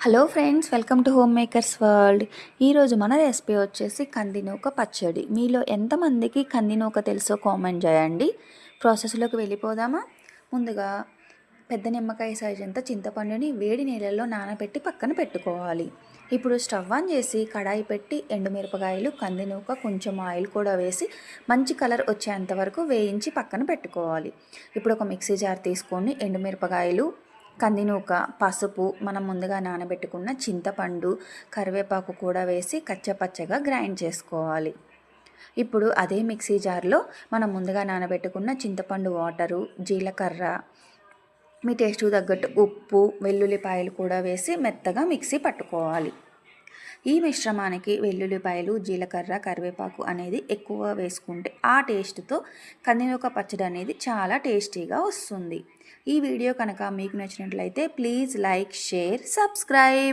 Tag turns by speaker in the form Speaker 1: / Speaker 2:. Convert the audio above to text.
Speaker 1: Hello friends welcome to home makers world. ఈరోజు మన recipe వచ్చేసి కందినూక పచ్చడి. మీలో ఎంతమందికి కందినూక తెలుసో కామెంట్ చేయండి. ప్రాసెస్లోకి వెళ్ళిపోదామా? ముందుగా పెద్ద నిమ్మకాయ సైజ్ అంత చింతపండుని వేడి నీళ్ళల్లో నానబెట్టి పక్కన పెట్టుకోవాలి. ఇప్పుడు స్టవ్ ఆన్ చేసి కడాయి పెట్టి ఎండుమిరపకాయలు కందినూక కొంచెం ఆయిల్ కూడా వేసి మంచి కలర్ వచ్చేంత వరకు వేయించి పక్కన పెట్టుకోవాలి. ఇప్పుడు ఒక మిక్సీ జార్ తీసుకొని ఎండుమిరపకాయలు కందినూక పసుపు మనం ముందుగా నానబెట్టుకున్న చింతపండు కరివేపాకు కూడా వేసి కచ్చపచ్చగా గ్రైండ్ చేసుకోవాలి. ఇప్పుడు అదే మిక్సీ జార్లో మనం ముందుగా నానబెట్టుకున్న చింతపండు వాటరు జీలకర్ర మీ టేస్ట్కు తగ్గట్టు ఉప్పు వెల్లుల్లిపాయలు కూడా వేసి మెత్తగా మిక్సీ పట్టుకోవాలి. ఈ మిశ్రమానికి వెల్లుల్లిపాయలు జీలకర్ర కరివేపాకు అనేది ఎక్కువ వేసుకుంటే ఆ టేస్ట్తో కందినూక పచ్చడి అనేది చాలా టేస్టీగా వస్తుంది. ఈ వీడియో కనుక మీకు నచ్చినట్లయితే ప్లీజ్ లైక్ షేర్ సబ్స్క్రైబ్.